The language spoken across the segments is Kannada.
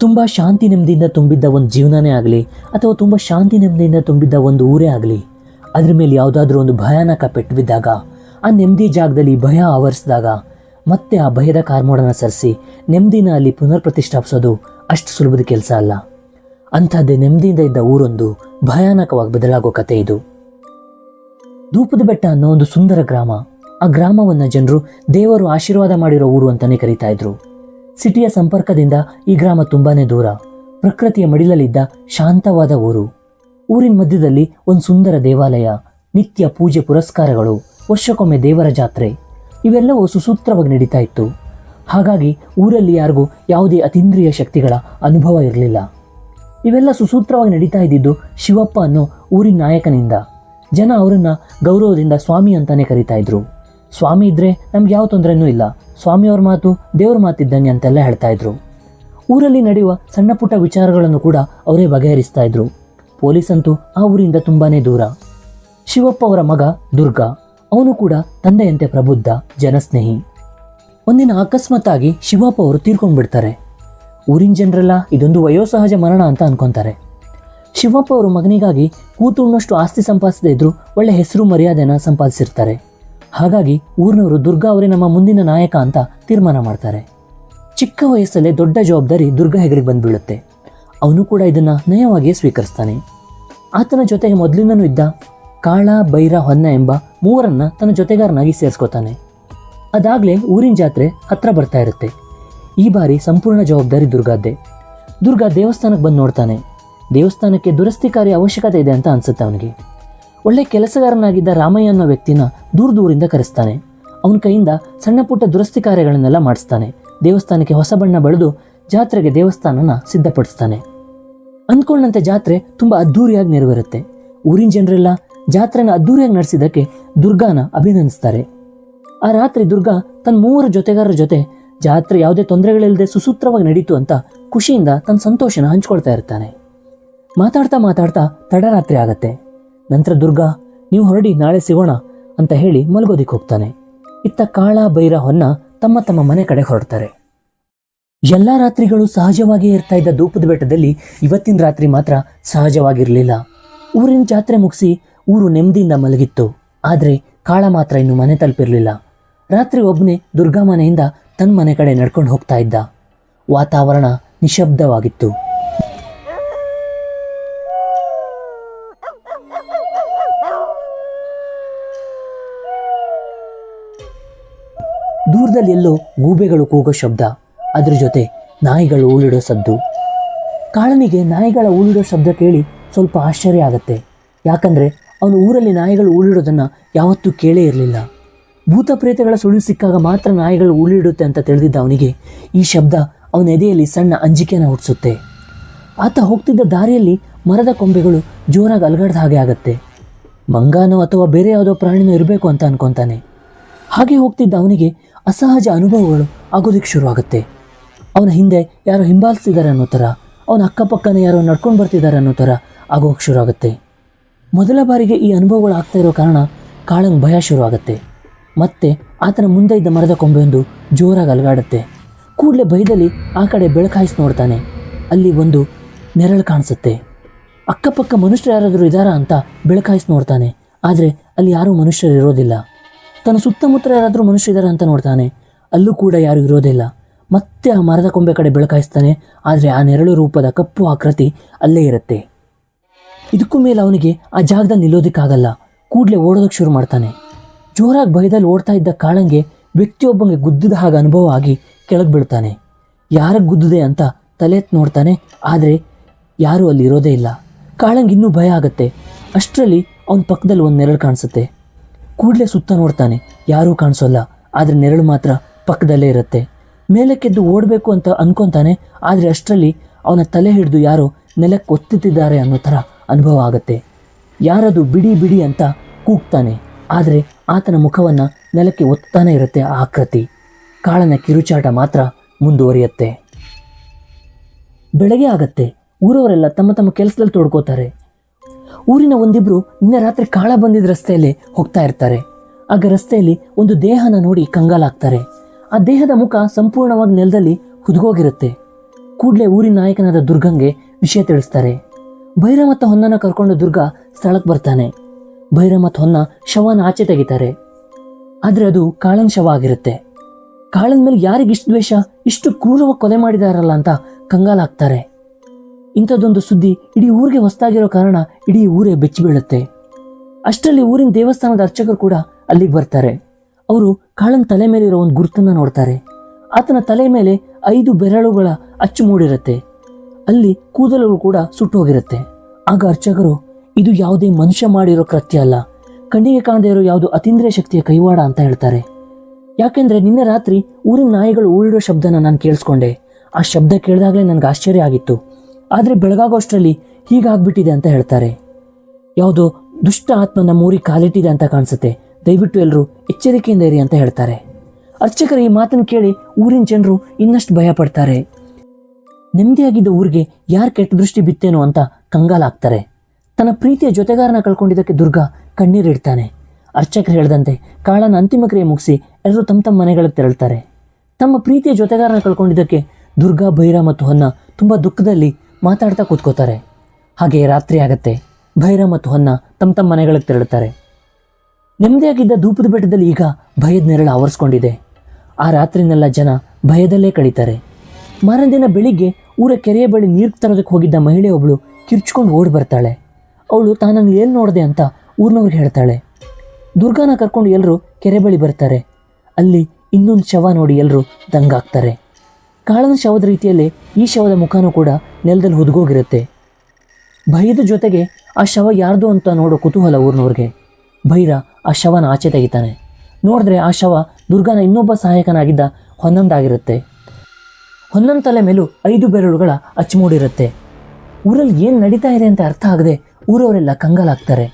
ತುಂಬ ಶಾಂತಿ ನೆಮ್ಮದಿಯಿಂದ ತುಂಬಿದ್ದ ಒಂದು ಜೀವನನೇ ಆಗಲಿ, ಅಥವಾ ತುಂಬ ಶಾಂತಿ ನೆಮ್ಮದಿಯಿಂದ ತುಂಬಿದ್ದ ಒಂದು ಊರೇ ಆಗಲಿ, ಅದ್ರ ಮೇಲೆ ಯಾವುದಾದ್ರೂ ಒಂದು ಭಯಾನಕ ಪೆಟ್ಟು ಬಿದ್ದಾಗ, ಆ ನೆಮ್ಮದಿ ಜಾಗದಲ್ಲಿ ಭಯ ಆವರಿಸಿದಾಗ, ಮತ್ತೆ ಆ ಭಯದ ಕಾರ್ಮೋಡನ ಸರಿಸಿ, ನೆಮ್ಮದಿನ ಅಲ್ಲಿ ಪುನರ್ ಪ್ರತಿಷ್ಠಾಪಿಸೋದು ಅಷ್ಟು ಸುಲಭದ ಕೆಲಸ ಅಲ್ಲ. ಅಂಥದ್ದೇ ನೆಮ್ಮದಿಯಿಂದ ಇದ್ದ ಊರೊಂದು ಭಯಾನಕವಾಗಿ ಬದಲಾಗೋ ಕತೆ ಇದು. ಧೂಪದ ಬೆಟ್ಟ ಅನ್ನೋ ಒಂದು ಸುಂದರ ಗ್ರಾಮ. ಆ ಗ್ರಾಮವನ್ನು ಜನರು ದೇವರು ಆಶೀರ್ವಾದ ಮಾಡಿರೋ ಊರು ಅಂತಲೇ ಕರೀತಾ ಇದ್ರು. ಸಿಟಿಯ ಸಂಪರ್ಕದಿಂದ ಈ ಗ್ರಾಮ ತುಂಬಾನೇ ದೂರ. ಪ್ರಕೃತಿಯ ಮಡಿಲಲ್ಲಿದ್ದ ಶಾಂತವಾದ ಊರು. ಊರಿನ ಮಧ್ಯದಲ್ಲಿ ಒಂದು ಸುಂದರ ದೇವಾಲಯ, ನಿತ್ಯ ಪೂಜೆ ಪುರಸ್ಕಾರಗಳು, ವರ್ಷಕ್ಕೊಮ್ಮೆ ದೇವರ ಜಾತ್ರೆ. ಇವೆಲ್ಲವೂ ಸುಸೂತ್ರವಾಗಿ ನಡೀತಾ ಇತ್ತು. ಹಾಗಾಗಿ ಊರಲ್ಲಿ ಯಾರಿಗೂ ಯಾವುದೇ ಅತೀಂದ್ರಿಯ ಶಕ್ತಿಗಳ ಅನುಭವ ಇರಲಿಲ್ಲ. ಇವೆಲ್ಲ ಸುಸೂತ್ರವಾಗಿ ನಡೀತಾ ಇದ್ದಿದ್ದು ಶಿವಪ್ಪ ಅನ್ನೋ ಊರಿನ ನಾಯಕನಿಂದ. ಜನ ಅವರನ್ನ ಗೌರವದಿಂದ ಸ್ವಾಮಿ ಅಂತಾನೆ ಕರೀತಾ ಇದ್ರು. ಸ್ವಾಮಿ ಇದ್ರೆ ನಮ್ಗೆ ಯಾವ ತೊಂದರೆನೂ ಇಲ್ಲ. ಸ್ವಾಮಿಯವ್ರ ಮಾತು, ದೇವ್ರ ಮಾತಿದ್ದಂಗೆ ಅಂತೆಲ್ಲ ಹೇಳ್ತಾ ಇದ್ರು. ಊರಲ್ಲಿ ನಡೆಯುವ ಸಣ್ಣ ಪುಟ್ಟ ವಿಚಾರಗಳನ್ನು ಕೂಡ ಅವರೇ ಬಗೆಹರಿಸ್ತಾ ಇದ್ರು. ಪೊಲೀಸ್ ಅಂತೂ ಆ ಊರಿಂದ ತುಂಬಾನೇ ದೂರ. ಶಿವಪ್ಪ ಅವರ ಮಗ ದುರ್ಗಾ. ಅವನು ಕೂಡ ತಂದೆಯಂತೆ ಪ್ರಬುದ್ಧ, ಜನಸ್ನೇಹಿ. ಒಂದಿನ ಅಕಸ್ಮಾತ್ತಾಗಿ ಶಿವಪ್ಪ ಅವರು ತೀರ್ಕೊಂಡ್ಬಿಡ್ತಾರೆ. ಊರಿನ ಜನರೆಲ್ಲ ಇದೊಂದು ವಯೋಸಹಜ ಮರಣ ಅಂತ ಅನ್ಕೊಂತಾರೆ. ಶಿವಪ್ಪ ಅವರು ಮಗನಿಗಾಗಿ ಕೂತುಣ್ಣಷ್ಟು ಆಸ್ತಿ ಸಂಪಾದಿಸದೇ ಇದ್ರು ಒಳ್ಳೆ ಹೆಸರು ಮರ್ಯಾದೆನ ಸಂಪಾದಿಸಿರ್ತಾರೆ. ಹಾಗಾಗಿ ಊರಿನವರು ದುರ್ಗಾ ಅವರೇ ನಮ್ಮ ಮುಂದಿನ ನಾಯಕ ಅಂತ ತೀರ್ಮಾನ ಮಾಡ್ತಾರೆ. ಚಿಕ್ಕ ವಯಸ್ಸಲ್ಲೇ ದೊಡ್ಡ ಜವಾಬ್ದಾರಿ ದುರ್ಗಾ ಹೆಗರಿಗೆ ಬಂದ್ಬೀಳುತ್ತೆ. ಅವನು ಕೂಡ ಇದನ್ನ ನಯವಾಗಿಯೇ ಸ್ವೀಕರಿಸ್ತಾನೆ. ಆತನ ಜೊತೆಗೆ ಮೊದಲಿಂದನೂ ಇದ್ದ ಕಾಳ, ಬೈರ, ಹೊನ್ನ ಎಂಬ ಮೂವರನ್ನ ತನ್ನ ಜೊತೆಗಾರನಾಗಿ ಸೇರಿಸ್ಕೋತಾನೆ. ಅದಾಗಲೇ ಊರಿನ ಜಾತ್ರೆ ಹತ್ರ ಬರ್ತಾ ಇರುತ್ತೆ. ಈ ಬಾರಿ ಸಂಪೂರ್ಣ ಜವಾಬ್ದಾರಿ ದುರ್ಗಾದ್ದೆ. ದುರ್ಗಾ ದೇವಸ್ಥಾನಕ್ಕೆ ಬಂದು ನೋಡ್ತಾನೆ. ದೇವಸ್ಥಾನಕ್ಕೆ ದುರಸ್ತಿ ಕಾರ್ಯ ಅವಶ್ಯಕತೆ ಇದೆ ಅಂತ ಅನ್ಸುತ್ತೆ ಅವನಿಗೆ. ಒಳ್ಳೆ ಕೆಲಸಗಾರನಾಗಿದ್ದ ರಾಮಯ್ಯ ಅನ್ನೋ ವ್ಯಕ್ತಿನ ದೂರ ದೂರಿಂದ ಕರೆಸ್ತಾನೆ. ಅವನ ಕೈಯಿಂದ ಸಣ್ಣ ಪುಟ್ಟ ದುರಸ್ತಿ ಕಾರ್ಯಗಳನ್ನೆಲ್ಲ ಮಾಡಿಸ್ತಾನೆ. ದೇವಸ್ಥಾನಕ್ಕೆ ಹೊಸ ಬಣ್ಣ ಬಳಿದು ಜಾತ್ರೆಗೆ ದೇವಸ್ಥಾನನ ಸಿದ್ಧಪಡಿಸ್ತಾನೆ. ಅಂದ್ಕೊಂಡಂತೆ ಜಾತ್ರೆ ತುಂಬ ಅದ್ಧೂರಿಯಾಗಿ ನೆರವೇರುತ್ತೆ. ಊರಿನ ಜನರೆಲ್ಲ ಜಾತ್ರೆನ ಅದ್ಧೂರಿಯಾಗಿ ನಡೆಸಿದ್ದಕ್ಕೆ ದುರ್ಗಾನ ಅಭಿನಂದಿಸ್ತಾರೆ. ಆ ರಾತ್ರಿ ದುರ್ಗಾ ತನ್ನ ಮೂವರು ಜೊತೆಗಾರರ ಜೊತೆ ಜಾತ್ರೆ ಯಾವುದೇ ತೊಂದರೆಗಳಿಲ್ಲದೆ ಸುಸೂತ್ರವಾಗಿ ನಡೀತು ಅಂತ ಖುಷಿಯಿಂದ ತನ್ನ ಸಂತೋಷನ ಹಂಚ್ಕೊಳ್ತಾ ಇರ್ತಾನೆ. ಮಾತಾಡ್ತಾ ಮಾತಾಡ್ತಾ ತಡರಾತ್ರಿ ಆಗತ್ತೆ. ನಂತರ ದುರ್ಗಾ, ನೀವು ಹೊರಡಿ, ನಾಳೆ ಸಿಗೋಣ ಅಂತ ಹೇಳಿ ಮಲಗೋದಿಕ್ಕೆ ಹೋಗ್ತಾನೆ. ಇತ್ತ ಕಾಳ ಹೊನ್ನ ತಮ್ಮ ತಮ್ಮ ಮನೆ ಕಡೆ ಹೊರಡ್ತಾರೆ. ಎಲ್ಲಾ ರಾತ್ರಿಗಳು ಸಹಜವಾಗಿಯೇ ಇರ್ತಾ ಇದ್ದ ಧೂಪದ ಬೆಟ್ಟದಲ್ಲಿ ಇವತ್ತಿನ ರಾತ್ರಿ ಮಾತ್ರ ಸಹಜವಾಗಿರಲಿಲ್ಲ. ಊರಿನ ಜಾತ್ರೆ ಮುಗಿಸಿ ಊರು ನೆಮ್ಮದಿಯಿಂದ ಮಲಗಿತ್ತು. ಆದ್ರೆ ಕಾಳ ಮಾತ್ರ ಇನ್ನು ಮನೆ ತಲುಪಿರಲಿಲ್ಲ. ರಾತ್ರಿ ಒಬ್ಬನೇ ದುರ್ಗಾ ಮನೆಯಿಂದ ತನ್ನ ಮನೆ ಕಡೆ ನಡ್ಕೊಂಡು ಹೋಗ್ತಾ ಇದ್ದ. ವಾತಾವರಣ ನಿಶಬ್ದವಾಗಿತ್ತು. ದೂರದಲ್ಲಿ ಎಲ್ಲೋ ಗೂಬೆಗಳು ಕೂಗೋ ಶಬ್ದ. ಅದ್ರ ಜೊತೆ ನಾಯಿಗಳು ಉಳಿಡೋ ಸದ್ದು. ಕಾಳನಿಗೆ ನಾಯಿಗಳ ಊಳಿಡೋ ಶಬ್ದ ಕೇಳಿ ಸ್ವಲ್ಪ ಆಶ್ಚರ್ಯ ಆಗತ್ತೆ. ಯಾಕಂದ್ರೆ ಅವನು ಊರಲ್ಲಿ ನಾಯಿಗಳು ಊಳಿಡೋದನ್ನ ಯಾವತ್ತೂ ಕೇಳೇ ಇರಲಿಲ್ಲ. ಭೂತ ಪ್ರೇತಗಳ ಸುಳಿವು ಸಿಕ್ಕಾಗ ಮಾತ್ರ ನಾಯಿಗಳು ಊಳಿಡುತ್ತೆ ಅಂತ ತಿಳಿದಿದ್ದ ಅವನಿಗೆ ಈ ಶಬ್ದ ಅವನ ಎದೆಯಲ್ಲಿ ಸಣ್ಣ ಅಂಜಿಕೆಯನ್ನು ಹುಟ್ಟಿಸುತ್ತೆ. ಆತ ಹೋಗ್ತಿದ್ದ ದಾರಿಯಲ್ಲಿ ಮರದ ಕೊಂಬೆಗಳು ಜೋರಾಗಿ ಅಲಗಾಡ್ದ ಹಾಗೆ ಆಗತ್ತೆ. ಮಂಗಾನೋ ಅಥವಾ ಬೇರೆ ಯಾವುದೋ ಪ್ರಾಣಿನೋ ಇರಬೇಕು ಅಂತ ಅನ್ಕೊತಾನೆ. ಹಾಗೆ ಹೋಗ್ತಿದ್ದ ಅವನಿಗೆ ಅಸಹಜ ಅನುಭವಗಳು ಆಗೋದಕ್ಕೆ ಶುರುವಾಗುತ್ತೆ. ಅವನ ಹಿಂದೆ ಯಾರೋ ಹಿಂಬಾಲಿಸ್ತಿದ್ದಾರೆ ಅನ್ನೋ ಥರ, ಅವನ ಅಕ್ಕಪಕ್ಕನೇ ಯಾರೋ ನಡ್ಕೊಂಡು ಬರ್ತಿದ್ದಾರೆ ಅನ್ನೋ ಥರ ಆಗೋಕ್ಕೆ ಶುರುವಾಗುತ್ತೆ. ಮೊದಲ ಬಾರಿಗೆ ಈ ಅನುಭವಗಳು ಆಗ್ತಾ ಇರೋ ಕಾರಣ ಕಾಳಂಗೆ ಭಯ ಶುರುವಾಗುತ್ತೆ. ಮತ್ತೆ ಆತನ ಮುಂದೆ ಇದ್ದ ಮರದ ಕೊಂಬೆಯೊಂದು ಜೋರಾಗಿ ಅಲಗಾಡುತ್ತೆ. ಕೂಡಲೇ ಭಯದಲ್ಲಿ ಆ ಕಡೆ ಬೆಳಕಾಯಿಸಿ ನೋಡ್ತಾನೆ. ಅಲ್ಲಿ ಒಂದು ನೆರಳು ಕಾಣಿಸುತ್ತೆ. ಅಕ್ಕಪಕ್ಕ ಮನುಷ್ಯರು ಯಾರಾದರೂ ಇದ್ದಾರಾ ಅಂತ ಬೆಳಕಾಯಿಸಿ ನೋಡ್ತಾನೆ. ಆದರೆ ಅಲ್ಲಿ ಯಾರೂ ಮನುಷ್ಯರು ಇರೋದಿಲ್ಲ. ತನ್ನ ಸುತ್ತಮುತ್ತ ಯಾರಾದರೂ ಮನುಷ್ಯರಿದ್ದಾರೆ ಅಂತ ನೋಡ್ತಾನೆ. ಅಲ್ಲೂ ಕೂಡ ಯಾರೂ ಇರೋದಿಲ್ಲ ಮತ್ತೆ ಆ ಮರದ ಕೊಂಬೆ ಕಡೆ ಬೆಳಕಾಯಿಸ್ತಾನೆ. ಆದರೆ ಆ ನೆರಳು ರೂಪದ ಕಪ್ಪು ಆಕೃತಿ ಅಲ್ಲೇ ಇರುತ್ತೆ. ಇದಕ್ಕೂ ಮೇಲೆ ಅವನಿಗೆ ಆ ಜಾಗದಲ್ಲಿ ನಿಲ್ಲೋದಕ್ಕಾಗಲ್ಲ. ಕೂಡಲೇ ಓಡೋದಕ್ಕೆ ಶುರು ಮಾಡ್ತಾನೆ. ಜೋರಾಗಿ ಭಯದಲ್ಲಿ ಓಡ್ತಾ ಇದ್ದ ಕಾಳಂಗೆ ವ್ಯಕ್ತಿಯೊಬ್ಬಂಗೆ ಗುದ್ದಿದ ಹಾಗೆ ಅನುಭವ ಆಗಿ ಕೆಳಗೆ ಬೀಳ್ತಾನೆ. ಯಾರಿಗೆ ಗುದ್ದಿದೆ ಅಂತ ತಲೆ ನೋಡ್ತಾನೆ. ಆದರೆ ಯಾರೂ ಅಲ್ಲಿ ಇರೋದೇ ಇಲ್ಲ. ಕಾಳಂಗೆ ಇನ್ನೂ ಭಯ ಆಗುತ್ತೆ. ಅಷ್ಟರಲ್ಲಿ ಅವನ ಪಕ್ಕದಲ್ಲಿ ಒಂದು ನೆರಳು ಕಾಣಿಸುತ್ತೆ. ಕೂಡಲೇ ಸುತ್ತ ನೋಡ್ತಾನೆ. ಯಾರೂ ಕಾಣಿಸೋಲ್ಲ. ಆದರೆ ನೆರಳು ಮಾತ್ರ ಪಕ್ಕದಲ್ಲೇ ಇರುತ್ತೆ. ಮೇಲಕ್ಕೆದ್ದು ಓಡಬೇಕು ಅಂತ ಅನ್ಕೊಂತಾನೆ. ಆದರೆ ಅಷ್ಟರಲ್ಲಿ ಅವನ ತಲೆ ಹಿಡಿದು ಯಾರೋ ನೆಲಕ್ಕೆ ಒತ್ತುತ್ತಿದ್ದಾರೆ ಅನ್ನೋ ಥರ ಅನುಭವ ಆಗುತ್ತೆ. ಯಾರದು ಬಿಡಿ ಬಿಡಿ ಅಂತ ಕೂಗ್ತಾನೆ. ಆದರೆ ಆತನ ಮುಖವನ್ನು ನೆಲಕ್ಕೆ ಒತ್ತಾನೆ ಇರುತ್ತೆ ಆ ಆಕೃತಿ. ಕಾಳನ ಕಿರುಚಾಟ ಮಾತ್ರ ಮುಂದುವರಿಯುತ್ತೆ. ಬೆಳಗ್ಗೆ ಆಗತ್ತೆ. ಊರವರೆಲ್ಲ ತಮ್ಮ ತಮ್ಮ ಕೆಲಸದಲ್ಲಿ ತೊಡ್ಕೋತಾರೆ. ಊರಿನ ಒಂದಿಬ್ರು ನಿನ್ನೆ ರಾತ್ರಿ ಕಾಳ ಬಂದಿದ್ದ ರಸ್ತೆಯಲ್ಲಿ ಹೋಗ್ತಾ ಇರ್ತಾರೆ. ಆಗ ರಸ್ತೆಯಲ್ಲಿ ಒಂದು ದೇಹನ ನೋಡಿ ಕಂಗಾಲಾಗ್ತಾರೆ. ಆ ದೇಹದ ಮುಖ ಸಂಪೂರ್ಣವಾಗಿ ನೆಲದಲ್ಲಿ ಹುದುಗೋಗಿರುತ್ತೆ. ಕೂಡಲೇ ಊರಿನ ನಾಯಕನಾದ ದುರ್ಗಂಗೆ ವಿಷಯ ತಿಳಿಸ್ತಾರೆ. ಭೈರ ಮತ್ತು ಹೊನ್ನನ ಕರ್ಕೊಂಡು ದುರ್ಗ ಸ್ಥಳಕ್ಕೆ ಬರ್ತಾನೆ. ಭೈರ ಹೊನ್ನ ಶವನ ಆಚೆ ತೆಗಿತಾರೆ. ಆದ್ರೆ ಅದು ಕಾಳನ್ ಶವ ಆಗಿರುತ್ತೆ. ಕಾಳನ್ ಮೇಲೆ ಯಾರಿಗೆ ಇಷ್ಟು ದ್ವೇಷ? ಇಷ್ಟು ಕ್ರೂರವಾಗಿ ಕೊಲೆ ಮಾಡಿದಾರಲ್ಲ ಅಂತ ಕಂಗಾಲಾಗ್ತಾರೆ. ಇಂಥದ್ದೊಂದು ಸುದ್ದಿ ಇಡೀ ಊರಿಗೆ ಹೊಸ್ತಾಗಿರೋ ಕಾರಣ ಇಡೀ ಊರೇ ಬೆಚ್ಚಿ ಬೀಳುತ್ತೆ. ಅಷ್ಟರಲ್ಲಿ ಊರಿನ ದೇವಸ್ಥಾನದ ಅರ್ಚಕರು ಕೂಡ ಅಲ್ಲಿಗೆ ಬರ್ತಾರೆ. ಅವರು ಕಾಳನ್ ತಲೆ ಮೇಲಿರೋ ಒಂದು ಗುರುತನ್ನು ನೋಡ್ತಾರೆ. ಆತನ ತಲೆ ಮೇಲೆ ಐದು ಬೆರಳುಗಳ ಅಚ್ಚು ಮೂಡಿರುತ್ತೆ. ಅಲ್ಲಿ ಕೂದಲುಗಳು ಕೂಡ ಸುಟ್ಟು ಹೋಗಿರುತ್ತೆ. ಆಗ ಅರ್ಚಕರು, ಇದು ಯಾವುದೇ ಮನುಷ್ಯ ಮಾಡಿರೋ ಕೃತ್ಯ ಅಲ್ಲ. ಕಣ್ಣಿಗೆ ಕಾಣದೇ ಇರೋ ಯಾವುದು ಅತೀಂದ್ರಿಯ ಶಕ್ತಿಯ ಕೈವಾಡ ಅಂತ ಹೇಳ್ತಾರೆ. ಯಾಕೆಂದ್ರೆ ನಿನ್ನೆ ರಾತ್ರಿ ಊರಿನ ನಾಯಿಗಳು ಊಳಿಡೋ ಶಬ್ದನ ನಾನು ಕೇಳಿಸ್ಕೊಂಡೆ. ಆ ಶಬ್ದ ಕೇಳಿದಾಗಲೇ ನನಗೆ ಆಶ್ಚರ್ಯ ಆಗಿತ್ತು. ಆದರೆ ಬೆಳಗಾಗೋಷ್ಟರಲ್ಲಿ ಹೀಗಾಗ್ಬಿಟ್ಟಿದೆ ಅಂತ ಹೇಳ್ತಾರೆ. ಯಾವುದೋ ದುಷ್ಟ ಆತ್ಮ ನಮ್ಮ ಊರಿಗೆ ಕಾಲಿಟ್ಟಿದೆ ಅಂತ ಕಾಣಿಸುತ್ತೆ. ದಯವಿಟ್ಟು ಎಲ್ಲರೂ ಎಚ್ಚರಿಕೆಯಿಂದ ಇರಿ ಅಂತ ಹೇಳ್ತಾರೆ. ಅರ್ಚಕರು ಈ ಮಾತನ್ನು ಕೇಳಿ ಊರಿನ ಜನರು ಇನ್ನಷ್ಟು ಭಯ ಪಡ್ತಾರೆ. ನೆಮ್ಮದಿಯಾಗಿದ್ದ ಊರಿಗೆ ಯಾರು ಕೆಟ್ಟ ದೃಷ್ಟಿ ಬಿತ್ತೇನೋ ಅಂತ ಕಂಗಾಲಾಗ್ತಾರೆ ತನ್ನ ಪ್ರೀತಿಯ ಜೊತೆಗಾರನ ಕಳ್ಕೊಂಡಿದ್ದಕ್ಕೆ ದುರ್ಗಾ ಕಣ್ಣೀರಿಡ್ತಾನೆ ಅರ್ಚಕರು ಹೇಳದಂತೆ ಕಾಳನ ಅಂತಿಮ ಕ್ರಿಯೆ ಮುಗಿಸಿ ಎಲ್ಲರೂ ತಮ್ಮ ತಮ್ಮ ಮನೆಗಳಿಗೆ ತೆರಳ್ತಾರೆ. ತಮ್ಮ ಪ್ರೀತಿಯ ಜೊತೆಗಾರನ ಕಳ್ಕೊಂಡಿದ್ದಕ್ಕೆ ದುರ್ಗಾ ಭೈರ ಮತ್ತು ಹೊನ್ನ ತುಂಬ ದುಃಖದಲ್ಲಿ ಮಾತಾಡ್ತಾ ಕೂತ್ಕೋತಾರೆ. ಹಾಗೆ ರಾತ್ರಿ ಆಗತ್ತೆ. ಭೈರ ಮತ್ತು ಹೊನ್ನ ತಮ್ಮ ತಮ್ಮ ಮನೆಗಳಿಗೆ ತೆರಳುತ್ತಾರೆ. ನೆಮ್ಮದಿಯಾಗಿದ್ದ ಧೂಪದ ಬೆಟ್ಟದಲ್ಲಿ ಈಗ ಭಯದ ನೆರಳು ಆವರಿಸ್ಕೊಂಡಿದೆ. ಆ ರಾತ್ರಿನೆಲ್ಲ ಜನ ಭಯದಲ್ಲೇ ಕಳೀತಾರೆ. ಮಾರನೇ ದಿನ ಬೆಳಿಗ್ಗೆ ಊರ ಕೆರೆಯ ಬಳಿ ನೀರು ತರೋದಕ್ಕೆ ಹೋಗಿದ್ದ ಮಹಿಳೆ ಒಬ್ಬಳು ಕಿರ್ಚ್ಕೊಂಡು ಓಡಿ ಬರ್ತಾಳೆ. ಅವಳು ತಾನನ್ನು ಎಲ್ಲಿ ನೋಡಿದೆ ಅಂತ ಊರಿನವ್ರಿಗೆ ಹೇಳ್ತಾಳೆ. ದುರ್ಗಾನ ಕರ್ಕೊಂಡು ಎಲ್ಲರೂ ಕೆರೆ ಬಳಿ ಬರ್ತಾರೆ. ಅಲ್ಲಿ ಇನ್ನೊಂದು ಶವ ನೋಡಿ ಎಲ್ಲರೂ ದಂಗಾಗ್ತಾರೆ. ಕಾಳನ ಶವದ ರೀತಿಯಲ್ಲಿ ಈ ಶವದ ಮುಖನೂ ಕೂಡ ನೆಲದಲ್ಲಿ ಹುದುಗೋಗಿರುತ್ತೆ. ಭಯದ ಜೊತೆಗೆ ಆ ಶವ ಯಾರ್ದು ಅಂತ ನೋಡೋ ಕುತೂಹಲ ಊರಿನವ್ರಿಗೆ. ಭೈರ ಆ ಶವನ ಆಚೆ ತೆಗಿತಾನೆ. ನೋಡಿದ್ರೆ ಆ ಶವ ದುರ್ಗಾನ ಇನ್ನೊಬ್ಬ ಸಹಾಯಕನಾಗಿದ್ದ ಹೊನ್ನೊಂದಾಗಿರುತ್ತೆ. ಹೊನ್ನೊಂದು ತಲೆ ಮೇಲೂ ಐದು ಬೆರಳುಗಳ ಅಚ್ಚುಮೂಡಿರುತ್ತೆ. ಊರಲ್ಲಿ ಏನು ನಡೀತಾ ಇದೆ ಅಂತ ಅರ್ಥ ಆಗದೆ ಊರವರೆಲ್ಲ ಕಂಗಾಲಾಗ್ತಾರೆ.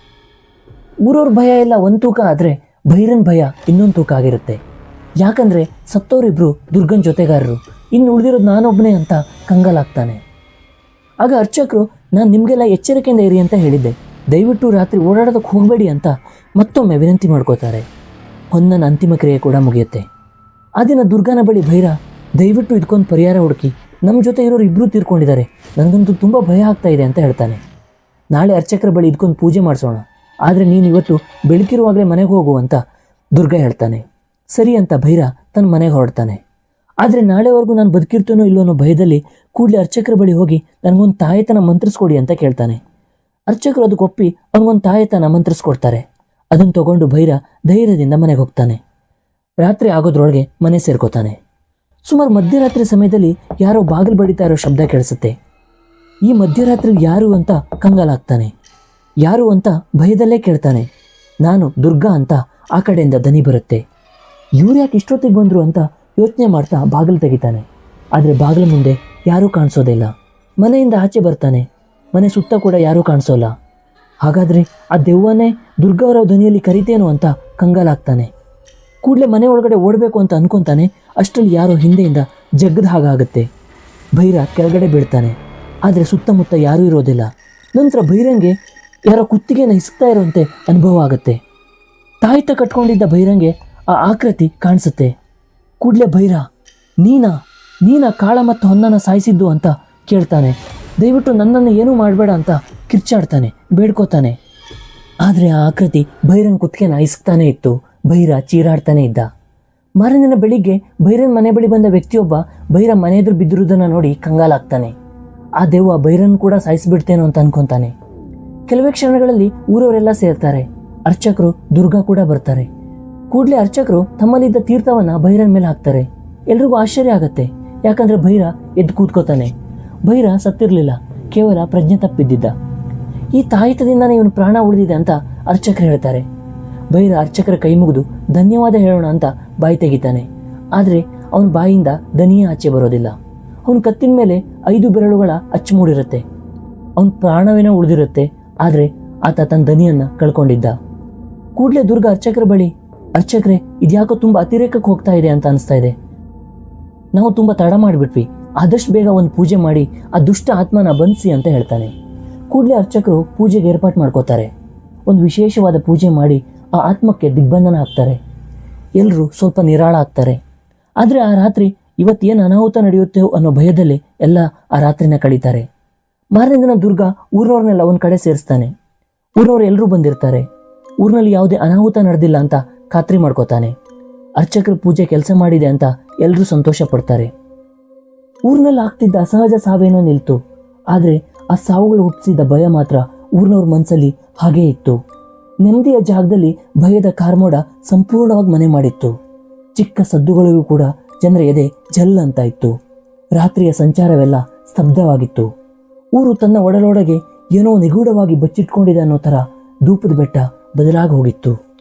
ಊರವ್ರ ಭಯ ಎಲ್ಲ ಒಂದು ತೂಕ ಆದರೆ ಭೈರನ್ ಭಯ ಇನ್ನೊಂದು ತೂಕ ಆಗಿರುತ್ತೆ. ಯಾಕಂದ್ರೆ ಸತ್ತೋರಿಬ್ಬರು ದುರ್ಗನ್ ಜೊತೆಗಾರರು. ಇನ್ನು ಉಳಿದಿರೋದು ನಾನೊಬ್ಬನೇ ಅಂತ ಕಂಗಲಾಗ್ತಾನೆ. ಆಗ ಅರ್ಚಕರು, ನಾನು ನಿಮಗೆಲ್ಲ ಎಚ್ಚರಿಕೆಯಿಂದ ಇರಿ ಅಂತ ಹೇಳಿದ್ದೆ. ದಯವಿಟ್ಟು ರಾತ್ರಿ ಓಡಾಡೋದಕ್ಕೆ ಹೋಗಬೇಡಿ ಅಂತ ಮತ್ತೊಮ್ಮೆ ವಿನಂತಿ ಮಾಡ್ಕೋತಾರೆ ಹೊನ್ನನ ಅಂತಿಮ ಕ್ರಿಯೆ ಕೂಡ ಮುಗಿಯುತ್ತೆ. ಆ ದಿನ ದುರ್ಗಾನ ಬಳಿ ಭೈರ, ದಯವಿಟ್ಟು ಇದ್ಕೊಂಡು ಪರಿಹಾರ ಹುಡುಕಿ ನಮ್ಮ ಜೊತೆ ಇರೋರು ಇಬ್ಬರೂ ತೀರ್ಕೊಂಡಿದ್ದಾರೆ. ನನಗಂತೂ ತುಂಬ ಭಯ ಆಗ್ತಾ ಇದೆ ಅಂತ ಹೇಳ್ತಾನೆ. ನಾಳೆ ಅರ್ಚಕರ ಬಳಿ ಇದ್ಕೊಂಡು ಪೂಜೆ ಮಾಡಿಸೋಣ. ಆದರೆ ನೀನು ಇವತ್ತು ಬೆಳಕಿರುವಾಗಲೇ ಮನೆಗೆ ಹೋಗು ಅಂತ ದುರ್ಗಾ ಹೇಳ್ತಾನೆ. ಸರಿ ಅಂತ ಭೈರ ತನ್ನ ಮನೆಗೆ ಹೊರಡ್ತಾನೆ. ಆದರೆ ನಾಳೆವರೆಗೂ ನಾನು ಬದುಕಿರ್ತೇನೋ ಇಲ್ಲೋ ಅನ್ನೋ ಭಯದಲ್ಲಿ ಕೂಡಲೇ ಅರ್ಚಕರ ಬಳಿ ಹೋಗಿ ನನಗೊಂದು ತಾಯತನ ಮಂತ್ರಿಸ್ಕೊಡಿ ಅಂತ ಕೇಳ್ತಾನೆ. ಅರ್ಚಕರು ಅದಕ್ಕೆ ಒಪ್ಪಿ ಅವನಿಗೊಂದು ತಾಯತನ ಮಂತ್ರಿಸ್ಕೊಡ್ತಾರೆ. ಅದನ್ನು ತಗೊಂಡು ಭೈರ ಧೈರ್ಯದಿಂದ ಮನೆಗೆ ಹೋಗ್ತಾನೆ. ರಾತ್ರಿ ಆಗೋದ್ರೊಳಗೆ ಮನೆ ಸೇರ್ಕೋತಾನೆ. ಸುಮಾರು ಮಧ್ಯರಾತ್ರಿ ಸಮಯದಲ್ಲಿ ಯಾರೋ ಬಾಗಿಲು ಬಡಿತಾ ಇರೋ ಶಬ್ದ ಕೇಳಿಸುತ್ತೆ. ಈ ಮಧ್ಯರಾತ್ರಿ ಯಾರು ಅಂತ ಕಂಗಾಲಾಗ್ತಾನೆ ಯಾರು ಅಂತ ಭಯದಲ್ಲೇ ಕೇಳ್ತಾನೆ. ನಾನು ದುರ್ಗಾ ಅಂತ ಆ ಕಡೆಯಿಂದ ದನಿ ಬರುತ್ತೆ. ಇವ್ರು ಯಾಕೆ ಇಷ್ಟೊತ್ತಿಗೆ ಬಂದರು ಅಂತ ಯೋಚನೆ ಮಾಡ್ತಾ ಬಾಗಿಲು ತೆಗಿತಾನೆ. ಆದರೆ ಬಾಗಿಲ ಮುಂದೆ ಯಾರೂ ಕಾಣಿಸೋದಿಲ್ಲ ಮನೆಯಿಂದ ಆಚೆ ಬರ್ತಾನೆ. ಮನೆ ಸುತ್ತ ಕೂಡ ಯಾರೂ ಕಾಣಿಸೋಲ್ಲ. ಹಾಗಾದರೆ ಆ ದೆವ್ವನೇ ದುರ್ಗಾವರ ಧ್ವನಿಯಲ್ಲಿ ಕರಿತೇನೋ ಅಂತ ಕಂಗಾಲಾಗ್ತಾನೆ. ಕೂಡಲೇ ಮನೆ ಒಳಗಡೆ ಓಡಬೇಕು ಅಂತ ಅನ್ಕೊಂತಾನೆ, ಅಷ್ಟರಲ್ಲಿ ಯಾರೋ ಹಿಂದೆಯಿಂದ ಜಗ್ಗದ ಹಾಗಾಗುತ್ತೆ ಭೈರ ಕೆಳಗಡೆ ಬೀಳ್ತಾನೆ. ಆದರೆ ಸುತ್ತಮುತ್ತ ಯಾರೂ ಇರೋದಿಲ್ಲ. ನಂತರ ಭೈರಂಗೆ ಯಾರೋ ಕುತ್ತಿಗೆನ ಹಿಸ್ತಾ ಇರುವಂತೆ ಅನುಭವ ಆಗುತ್ತೆ. ತಾಯಿತ ಕಟ್ಕೊಂಡಿದ್ದ ಭೈರಂಗೆ ಆ ಆಕೃತಿ ಕಾಣಿಸುತ್ತೆ. ಕೂಡಲೇ ಭೈರ, ನೀನಾ ನೀನಾ ಕಾಳ ಮತ್ತು ಹೊನ್ನನ ಸಾಯಿಸಿದ್ದು ಅಂತ ಕೇಳ್ತಾನೆ. ದಯವಿಟ್ಟು ನನ್ನನ್ನು ಏನೂ ಮಾಡಬೇಡ ಅಂತ ಕಿರ್ಚಾಡ್ತಾನೆ, ಬೇಡ್ಕೋತಾನೆ. ಆದರೆ ಆ ಆಕೃತಿ ಭೈರನ್ ಕುತ್ತಿಗೆನ ನಾಯಿಸ್ತಾನೆ ಇತ್ತು. ಭೈರ ಚೀರಾಡ್ತಾನೆ ಇದ್ದ. ಮಾರನೆಯ ಬೆಳಿಗ್ಗೆ ಭೈರನ್ ಮನೆ ಬಳಿ ಬಂದ ವ್ಯಕ್ತಿಯೊಬ್ಬ ಭೈರ ಮನೆ ಎದುರು ಬಿದ್ದಿರುವುದನ್ನು ನೋಡಿ ಕಂಗಾಲಾಗ್ತಾನೆ. ಆ ದೇವ ಭೈರನ್ ಕೂಡ ಸಾಯಿಸಿಬಿಡ್ತೇನೋ ಅಂತ ಅನ್ಕೊತಾನೆ. ಕೆಲವೇ ಕ್ಷಣಗಳಲ್ಲಿ ಊರವರೆಲ್ಲ ಸೇರ್ತಾರೆ. ಅರ್ಚಕರು ದುರ್ಗಾ ಕೂಡ ಬರ್ತಾರೆ. ಕೂಡಲೇ ಅರ್ಚಕರು ತಮ್ಮಲ್ಲಿದ್ದ ತೀರ್ಥವನ್ನ ಭೈರನ್ ಮೇಲೆ ಹಾಕ್ತಾರೆ. ಎಲ್ರಿಗೂ ಆಶ್ಚರ್ಯ ಆಗತ್ತೆ. ಯಾಕಂದ್ರೆ ಭೈರ ಎದ್ದು ಕೂತ್ಕೋತಾನೆ. ಭೈರ ಸತ್ತಿರ್ಲಿಲ್ಲ. ಕೇವಲ ಪ್ರಜ್ಞೆ ತಪ್ಪಿದ್ದಿದ್ದ. ಈ ತಾಯಿತದಿಂದಾನೇ ಇವನು ಪ್ರಾಣ ಉಳಿದಿದೆ ಅಂತ ಅರ್ಚಕರು ಹೇಳ್ತಾರೆ. ಭೈರ ಅರ್ಚಕರ ಕೈ ಮುಗಿದು, ಧನ್ಯವಾದ ಹೇಳೋಣ ಅಂತ ಬಾಯಿ ತೆಗಿತಾನೆ. ಆದರೆ ಅವನ ಬಾಯಿಂದ ದನಿಯೇ ಆಚೆ ಬರೋದಿಲ್ಲ. ಅವನ ಕತ್ತಿನ ಮೇಲೆ ಐದು ಬೆರಳುಗಳ ಅಚ್ಚು ಮೂಡಿರುತ್ತೆ. ಅವನ ಪ್ರಾಣವೇನೋ ಉಳಿದಿರುತ್ತೆ. ಆದರೆ ಆತ ತನ್ನ ದನಿಯನ್ನ ಕಳ್ಕೊಂಡಿದ್ದ. ಕೂಡಲೇ ದುರ್ಗ ಅರ್ಚಕರ ಬಳಿ ಅರ್ಚಕರೇ ಇದ್ಯಾಕೋ ತುಂಬ ಅತಿರೇಕಕ್ಕೆ ಹೋಗ್ತಾ ಇದೆ ಅಂತ ಅನಿಸ್ತಾ ಇದೆ. ನಾವು ತುಂಬಾ ತಡ ಮಾಡಿಬಿಟ್ವಿ. ಆದಷ್ಟು ಬೇಗ ಒಂದು ಪೂಜೆ ಮಾಡಿ, ಆ ದುಷ್ಟ ಆತ್ಮನ ಬಂಧಿಸಿ ಅಂತ ಹೇಳ್ತಾನೆ. ಕೂಡಲೇ ಅರ್ಚಕರು ಪೂಜೆಗೆ ಏರ್ಪಾಟ್ ಮಾಡ್ಕೋತಾರೆ. ಒಂದು ವಿಶೇಷವಾದ ಪೂಜೆ ಮಾಡಿ, ಆ ಆತ್ಮಕ್ಕೆ ದಿಗ್ಬಂಧನ ಹಾಕ್ತಾರೆ. ಎಲ್ಲರೂ ಸ್ವಲ್ಪ ನಿರಾಳ ಆಗ್ತಾರೆ. ಆದರೆ ಆ ರಾತ್ರಿ ಇವತ್ತೇನು ಅನಾಹುತ ನಡೆಯುತ್ತೆ ಅನ್ನೋ ಭಯದಲ್ಲಿ ಎಲ್ಲ ಆ ರಾತ್ರಿನ ಕಳೀತಾರೆ. ಮಾರನೇ ದಿನ ದುರ್ಗಾ ಊರವ್ರನ್ನೆಲ್ಲ ಒಂದು ಕಡೆ ಸೇರಿಸ್ತಾನೆ. ಊರವ್ರು ಎಲ್ಲರೂ ಬಂದಿರ್ತಾರೆ. ಊರಿನಲ್ಲಿ ಯಾವುದೇ ಅನಾಹುತ ನಡೆದಿಲ್ಲ ಅಂತ ಖಾತ್ರಿ ಮಾಡ್ಕೋತಾನೆ. ಅರ್ಚಕರು ಪೂಜೆ ಕೆಲಸ ಮಾಡಿದೆ ಅಂತ ಎಲ್ಲರೂ ಸಂತೋಷ ಪಡ್ತಾರೆ. ಊರಿನಲ್ಲಿ ಆಗ್ತಿದ್ದ ಅಸಹಜ ಸಾವೇನೋ ನಿಲ್ತು. ಆದರೆ ಆ ಸಾವುಗಳು ಹುಟ್ಟಿಸಿದ್ದ ಭಯ ಮಾತ್ರ ಊರಿನವ್ರ ಮನಸ್ಸಲ್ಲಿ ಹಾಗೇ ಇತ್ತು. ನೆಮ್ಮದಿಯ ಜಾಗದಲ್ಲಿ ಭಯದ ಕಾರ್ಮೋಡ ಸಂಪೂರ್ಣವಾಗಿ ಮನೆ ಮಾಡಿತ್ತು. ಚಿಕ್ಕ ಸದ್ದುಗಳಿಗೂ ಕೂಡ ಜನರ ಎದೆ ಜಲ್ ಅಂತ ಇತ್ತು. ರಾತ್ರಿಯ ಸಂಚಾರವೆಲ್ಲ ಸ್ತಬ್ಧವಾಗಿತ್ತು. ಊರು ತನ್ನ ಒಡಲೊಡಗೆ ಏನೋ ನಿಗೂಢವಾಗಿ ಬಚ್ಚಿಟ್ಕೊಂಡಿದೆ ಅನ್ನೋ ಥರ ಧೂಪದ ಬೆಟ್ಟ ಬದಲಾಗಿ ಹೋಗಿತ್ತು.